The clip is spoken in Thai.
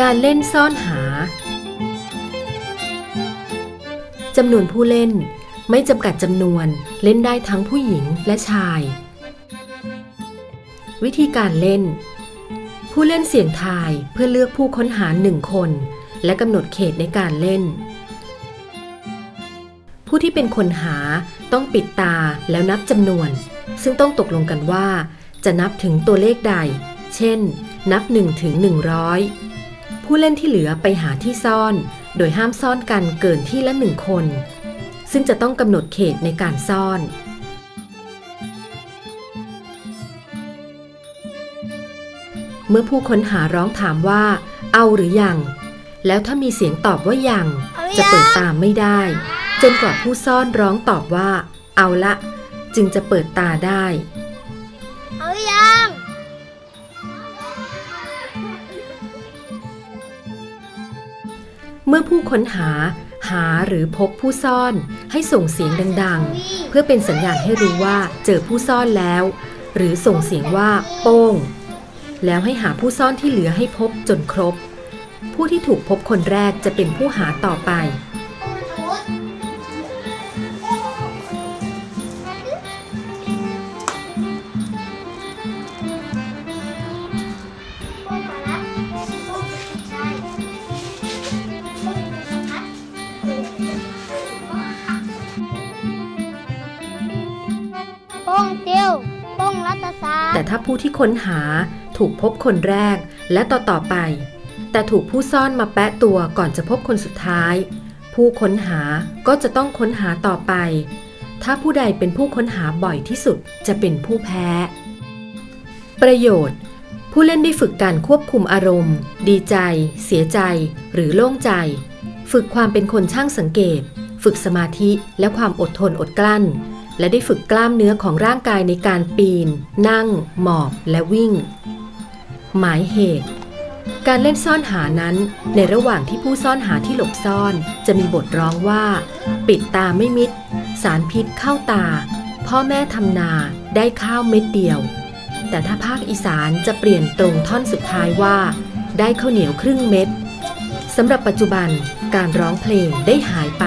การเล่นซ่อนหาจำนวนผู้เล่นไม่จำกัดจำนวนเล่นได้ทั้งผู้หญิงและชาย วิธีการเล่น ผู้เล่นเสี่ยงทายเพื่อเลือกผู้ค้นหาหนึ่งคน และกำหนดเขตในการเล่น ผู้ที่เป็นคนหาต้องปิดตาแล้วนับจำนวน ซึ่งต้องตกลงกันว่า จะนับถึงตัวเลขใด เช่น นับ1ถึง100 ผู้เล่นที่เหลือไปหาที่ซ่อน โดยห้ามซ่อนกันเกินที่ละหนึ่งคน ซึ่งจะต้องกำหนดเขตในการซ่อน เมื่อผู้ค้นหาร้องถามว่า เอาหรือยัง แล้วถ้ามีเสียงตอบว่ายัง จะเปิดตามไม่ได้ จนกว่าผู้ซ่อนร้องตอบว่า เอาละ จึงจะเปิดตาได้ เอาหรือยัง เมื่อผู้ค้นหาหาหรือพบผู้ซ่อนให้ส่งเสียงดังๆ เพื่อเป็นสัญญาณให้รู้ว่าเจอผู้ซ่อนแล้ว หรือส่งเสียงว่าโป้ง แล้วให้หาผู้ซ่อนที่เหลือให้พบจนครบ ผู้ที่ถูกพบคนแรกจะเป็นผู้หาต่อไป ป้องเตียวป้องรัตศาสตแต่ถ้าผู้ที่ค้นหาถูกพบคนแรกและต่อต่อไป แต่ถูกผู้ซ่อนมาแปะตัวก่อนจะพบคนสุดท้าย ผู้ค้นหาก็จะต้องค้นหาต่อไป ถ้าผู้ใดเป็นผู้ค้นหาบ่อยที่สุดจะเป็นผู้แพ้ ประโยชน์ ผู้เล่นได้ฝึกการควบคุมอารมณ์ ดีใจ เสียใจ หรือโล่งใจ ฝึกความเป็นคนช่างสังเกต ฝึกสมาธิและความอดทนอดกลั้น และได้ฝึกกล้ามเนื้อของร่างกายในการปีน นั่ง หมอบ และวิ่ง หมายเหตุ การเล่นซ่อนหานั้น ในระหว่างที่ผู้ซ่อนหาที่หลบซ่อน จะมีบทร้องว่า ปิดตาไม่มิด สารพิษเข้าตา พ่อแม่ทำนาได้ข้าวเม็ดเดียว แต่ถ้าภาคอีสานจะเปลี่ยนตรงท่อนสุดท้ายว่า ได้ข้าวเหนียวครึ่งเม็ดสำหรับปัจจุบันการร้องเพลงได้หายไป